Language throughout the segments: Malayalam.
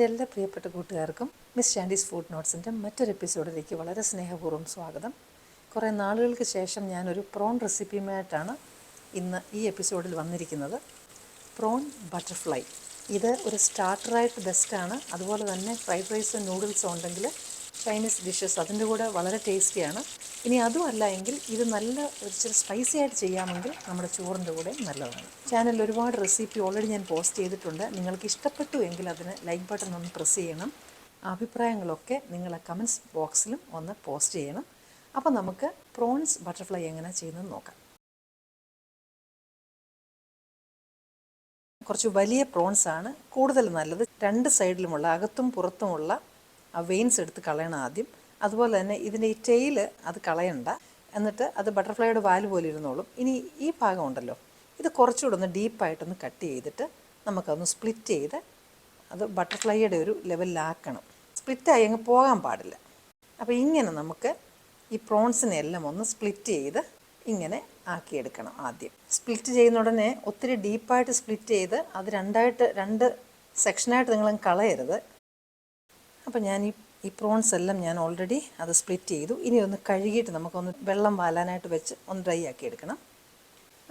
എന്റെ എല്ലാ പ്രിയപ്പെട്ട കൂട്ടുകാർക്കും മിസ് ഷാൻഡീസ് ഫുഡ് നോട്ട്സിന്റെ മറ്റൊരു എപ്പിസോഡിലേക്ക് വളരെ സ്നേഹപൂർവം സ്വാഗതം. കുറേ നാളുകൾക്ക് ശേഷം ഞാനൊരു പ്രോൺ റെസിപ്പിയുമായിട്ടാണ് ഇന്ന് ഈ എപ്പിസോഡിൽ വന്നിരിക്കുന്നത്. പ്രോൺ ബട്ടർഫ്ലൈ ഇത് ഒരു സ്റ്റാർട്ടറായിട്ട് ബെസ്റ്റാണ് അതുപോലെ തന്നെ ഫ്രൈഡ് റൈസ് നൂഡിൽസ് ഉണ്ടെങ്കിൽ ചൈനീസ് ഡിഷസ് അതിന്റെ കൂടെ വളരെ ടേസ്റ്റിയാണ് ഇനി അതും അല്ല എങ്കിൽ ഇത് നല്ല ഒരു ഇച്ചിരി സ്പൈസി ആയിട്ട് ചെയ്യാമെങ്കിൽ നമ്മുടെ ചോറിന്റെ കൂടെ നല്ലതാണ്. ചാനലിൽ ഒരുപാട് റെസിപ്പി ഓൾറെഡി ഞാൻ പോസ്റ്റ് ചെയ്തിട്ടുണ്ട്. നിങ്ങൾക്ക് ഇഷ്ടപ്പെട്ടു എങ്കിൽ അതിന് ലൈക്ക് ബട്ടൺ ഒന്ന് പ്രസ് ചെയ്യണം. അഭിപ്രായങ്ങളൊക്കെ നിങ്ങൾ കമൻസ് ബോക്സിലും ഒന്ന് പോസ്റ്റ് ചെയ്യണം. അപ്പോൾ നമുക്ക് പ്രോൺസ് ബട്ടർഫ്ലൈ എങ്ങനെ ചെയ്യുന്നത് നോക്കാം. കുറച്ച് വലിയ പ്രോൺസ് ആണ്. കൂടുതൽ നല്ലത് രണ്ട് സൈഡിലുമുള്ള അകത്തും പുറത്തുമുള്ള ആ വെയിൻസ് എടുത്ത് കളയണം ആദ്യം. അതുപോലെ തന്നെ ഇതിന്റെ ഈ ടെയിൽ അത് കളയണ്ട. എന്നിട്ട് അത് ബട്ടർഫ്ലൈയുടെ വാൽ പോലെ ഇരുന്നോളും. ഇനി ഈ ഭാഗം ഉണ്ടല്ലോ. ഇത് കുറച്ചുകൂടെ ഒന്ന് ഡീപ്പായിട്ടൊന്ന് കട്ട് ചെയ്തിട്ട് നമുക്കതൊന്ന് സ്പ്ലിറ്റ് ചെയ്ത് അത് ബട്ടർഫ്ലൈയുടെ ഒരു ലെവലിലാക്കണം സ്പ്ലിറ്റായി അങ്ങ് പോകാൻ പാടില്ല. അപ്പോൾ ഇങ്ങനെ നമുക്ക് ഈ പ്രോൺസിനെ എല്ലാം ഒന്ന് സ്പ്ലിറ്റ് ചെയ്ത് ഇങ്ങനെ ആക്കിയെടുക്കണം ആദ്യം. സ്പ്ലിറ്റ് ചെയ്യുന്ന ഉടനെ ഒത്തിരി ഡീപ്പായിട്ട് സ്പ്ലിറ്റ് ചെയ്ത് അത് രണ്ടായിട്ട് രണ്ട് സെക്ഷനായിട്ട് നിങ്ങൾ കളയരുത്. അപ്പോൾ ഞാൻ ഈ ഈ പ്രോൺസ് എല്ലാം ഞാൻ ഓൾറെഡി അത് സ്പ്ലിറ്റ് ചെയ്തു. ഇനി ഒന്ന് കഴുകിയിട്ട് നമുക്കൊന്ന് വെള്ളം വാലാനായിട്ട് വെച്ച് ഒന്ന് ഡ്രൈ ആക്കി എടുക്കണം.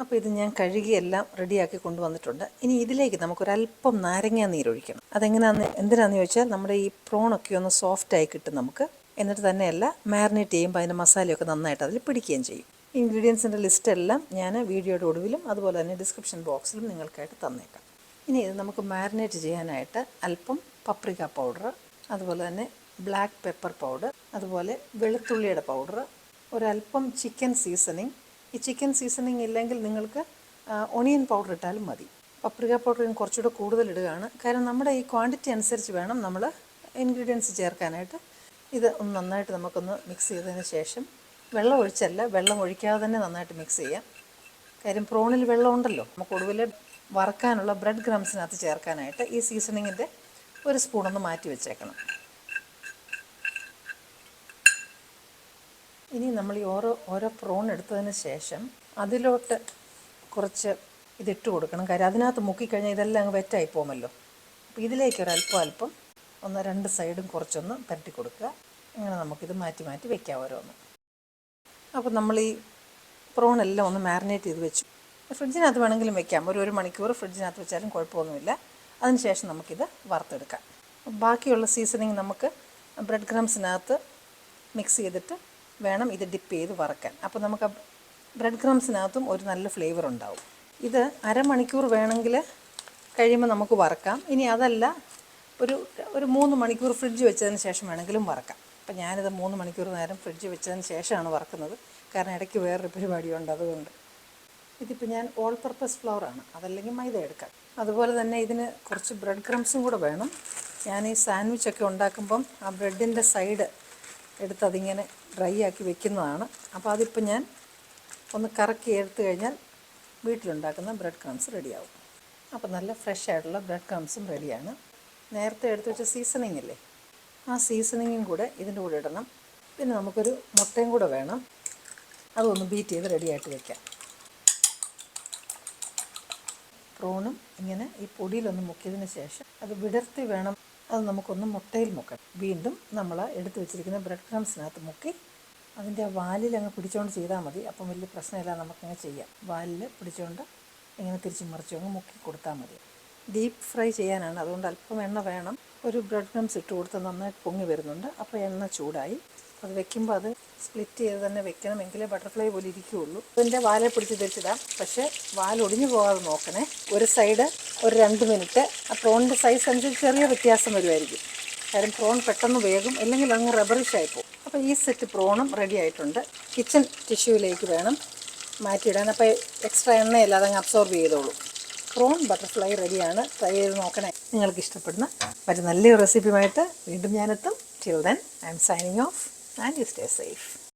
അപ്പോൾ ഇത് ഞാൻ കഴുകി എല്ലാം റെഡിയാക്കി കൊണ്ടുവന്നിട്ടുണ്ട്. ഇനി ഇതിലേക്ക് നമുക്കൊരല്പം നാരങ്ങ നീരൊഴിക്കണം അതെങ്ങനെയാന്ന് എന്തിനാണെന്ന് ചോദിച്ചാൽ നമ്മുടെ ഈ പ്രോണൊക്കെ ഒന്ന് സോഫ്റ്റായി കിട്ടും നമുക്ക്. എന്നിട്ട് തന്നെയല്ല മാരിനേറ്റ് ചെയ്യുമ്പോൾ അതിന്റെ മസാലയൊക്കെ നന്നായിട്ട് അതിൽ പിടിക്കുകയും ചെയ്യും. ഇൻഗ്രീഡിയൻസിന്റെ ലിസ്റ്റ് എല്ലാം ഞാൻ വീഡിയോയുടെ ഒടുവിലും അതുപോലെ തന്നെ ഡിസ്ക്രിപ്ഷൻ ബോക്സിലും നിങ്ങൾക്കായിട്ട് തന്നേക്കാം. ഇനി ഇത് നമുക്ക് മാരിനേറ്റ് ചെയ്യാനായിട്ട് അല്പം പപ്രിക പൗഡർ അതുപോലെ തന്നെ ബ്ലാക്ക് പെപ്പർ പൗഡർ അതുപോലെ വെളുത്തുള്ളിയുടെ പൗഡർ ഒരല്പം ചിക്കൻ സീസണിങ് ഈ ചിക്കൻ സീസണിങ് ഇല്ലെങ്കിൽ നിങ്ങൾക്ക് ഒണിയൻ പൗഡർ ഇട്ടാലും മതി. പപ്രിക ഞാൻ കുറച്ചുകൂടെ കൂടുതൽ ഇടുകയാണ്. കാരണം നമ്മുടെ ഈ ക്വാണ്ടിറ്റി അനുസരിച്ച് വേണം നമ്മൾ ഇൻഗ്രീഡിയൻസ് ചേർക്കാനായിട്ട്. ഇത് ഒന്ന് നന്നായിട്ട് നമുക്കൊന്ന് മിക്സ് ചെയ്തതിന് ശേഷം വെള്ളം ഒഴിച്ചല്ല വെള്ളം ഒഴിക്കാതെ തന്നെ നന്നായിട്ട് മിക്സ് ചെയ്യാം. കാര്യം പ്രോണിൽ വെള്ളം ഉണ്ടല്ലോ. നമുക്ക് ഒടുവിൽ വറക്കാനുള്ള ബ്രെഡ് ക്രംസിനകത്ത് ചേർക്കാനായിട്ട് ഈ സീസണിങ്ങിന്റെ ഒരു സ്പൂണൊന്ന് മാറ്റി വെച്ചേക്കണം. ഇനി നമ്മൾ ഈ ഓരോ ഓരോ പ്രോൺ എടുത്തതിന് ശേഷം അതിലോട്ട് കുറച്ച് ഇതിട്ട് കൊടുക്കണം. കാര്യം അതിനകത്ത് മുക്കിക്കഴിഞ്ഞാൽ ഇതെല്ലാം അങ്ങ് വെറ്റായി പോകുമല്ലോ. അപ്പോൾ ഇതിലേക്ക് ഒരു അല്പം ഒന്ന് രണ്ട് സൈഡും കുറച്ചൊന്ന് തട്ടി കൊടുക്കുക. അങ്ങനെ നമുക്കിത് മാറ്റി മാറ്റി വെക്കാം ഓരോന്ന്. അപ്പോൾ നമ്മൾ ഈ പ്രോൺ എല്ലാം ഒന്ന് മാരിനേറ്റ് ചെയ്ത് വെച്ചു. ഫ്രിഡ്ജിനകത്ത് വേണമെങ്കിലും വെക്കാം. ഒരു ഒരു മണിക്കൂർ ഫ്രിഡ്ജിനകത്ത് വെച്ചാലും കുഴപ്പമൊന്നുമില്ല. അതിനുശേഷം നമുക്കിത് വറുത്തെടുക്കാം. ബാക്കിയുള്ള സീസണിങ് നമുക്ക് ബ്രെഡ് ക്രംസിനകത്ത് മിക്സ് ചെയ്തിട്ട് വേണം ഇത് ഡിപ്പ് ചെയ്ത് വറക്കാൻ. അപ്പോൾ നമുക്ക് ബ്രെഡ് ക്രംസിനകത്തും ഒരു നല്ല ഫ്ലേവർ ഉണ്ടാവും. ഇത് അരമണിക്കൂർ വേണമെങ്കിൽ കഴിയുമ്പോൾ നമുക്ക് വറക്കാം. ഇനി അതല്ല ഒരു ഒരു മൂന്ന് മണിക്കൂർ ഫ്രിഡ്ജ് വെച്ചതിന് ശേഷം വേണമെങ്കിലും വറക്കാം. അപ്പം ഞാനിത് മൂന്ന് മണിക്കൂർ നേരം ഫ്രിഡ്ജ് വെച്ചതിന് ശേഷമാണ് വറക്കുന്നത്. കാരണം ഇടയ്ക്ക് വേറൊരു പരിപാടിയുണ്ട് അതുകൊണ്ട്. ഇതിപ്പോൾ ഞാൻ ഓൾ പർപ്പസ് ഫ്ലവറാണ് അതല്ലെങ്കിൽ മൈദ എടുക്കാം. അതുപോലെ തന്നെ ഇതിന് കുറച്ച് ബ്രെഡ് ക്രംസും കൂടെ വേണം. ഞാൻ ഈ സാൻഡ്വിച്ചൊക്കെ ഉണ്ടാക്കുമ്പം ആ ബ്രെഡിന്റെ സൈഡ് എടുത്ത് അതിങ്ങനെ ഡ്രൈ ആക്കി വെക്കുന്നതാണ്. അപ്പോൾ അതിപ്പോൾ ഞാൻ ഒന്ന് കറക്കി എടുത്തു കഴിഞ്ഞാൽ വീട്ടിലുണ്ടാക്കുന്ന ബ്രെഡ് ക്രംസ് റെഡിയാവും. അപ്പോൾ നല്ല ഫ്രഷ് ആയിട്ടുള്ള ബ്രെഡ് ക്രംസും റെഡിയാണ്. നേരത്തെ എടുത്തു വെച്ച സീസണിങ് ഇല്ലേ? ആ സീസണിങ്ങും കൂടെ ഇതിന്റെ കൂടെ ഇടണം. പിന്നെ നമുക്കൊരു മുട്ടയും കൂടെ വേണം. അതൊന്ന് ബീറ്റ് ചെയ്ത് റെഡിയായിട്ട് വെക്കാം. പ്രോണും ഇങ്ങനെ ഈ പൊടിയിലൊന്ന് മുക്കിയതിന് ശേഷം അത് വിടർത്തി വേണം. അത് നമുക്കൊന്ന് മുട്ടയിൽ മുക്കണം. വീണ്ടും നമ്മൾ എടുത്തു വെച്ചിരിക്കുന്ന ബ്രെഡ് ക്രംസിനകത്ത് മുക്കി അതിന്റെ ആ വാലിൽ അങ്ങ് പിടിച്ചുകൊണ്ട് ചെയ്താൽ മതി. അപ്പം വലിയ പ്രശ്നമില്ല നമുക്കങ്ങ് ചെയ്യാം. വാലിൽ പിടിച്ചുകൊണ്ട് ഇങ്ങനെ തിരിച്ചു മറിച്ചു അങ്ങ് മുക്കി കൊടുത്താൽ മതി. ഡീപ്പ് ഫ്രൈ ചെയ്യാനാണ്. അതുകൊണ്ട് അല്പം എണ്ണ വേണം. ഒരു ബ്രെഡ് ക്രംസ് ഇട്ട് കൊടുത്ത് നന്നായിട്ട് പൊങ്ങി വരുന്നുണ്ട്. അപ്പോൾ എണ്ണ ചൂടായി. അത് വെക്കുമ്പോൾ അത് സ്പ്ലിറ്റ് ചെയ്ത് തന്നെ വെക്കണം എങ്കിലേ ബട്ടർഫ്ലൈ പോലെ ഇരിക്കുകയുള്ളൂ ഇതിന്റെ വാലെ പിടിച്ച് തിരിച്ചിടാം പക്ഷേ വാൽ ഒടിഞ്ഞു പോകാതെ നോക്കണേ. ഒരു സൈഡ് ഒരു രണ്ട് മിനിറ്റ് ആ പ്രോണിന്റെ സൈസ് അനുസരിച്ച് ചെറിയ വ്യത്യാസം വരുമായിരിക്കും. കാരണം പ്രോൺ പെട്ടെന്ന് വേഗം അല്ലെങ്കിൽ അങ്ങ് റബ്ബറിഷ് ആയിപ്പോവും അപ്പോൾ ഈ സെറ്റ് പ്രോണും റെഡി ആയിട്ടുണ്ട്. കിച്ചൺ ടിഷ്യൂവിലേക്ക് വേണം മാറ്റിയിടാൻ. അപ്പോൾ എക്സ്ട്രാ എണ്ണയില്ലാതെ അങ്ങ് അബ്സോർബ് ചെയ്തോളൂ. പ്രോൺ ബട്ടർഫ്ലൈ റെഡിയാണ് ട്രൈ ചെയ്ത് നോക്കണേ. നിങ്ങൾക്ക് ഇഷ്ടപ്പെടുന്ന മറ്റു നല്ലൊരു റെസിപ്പിയുമായിട്ട് വീണ്ടും ഞാനെത്തും. Till then I'm signing off and you stay safe.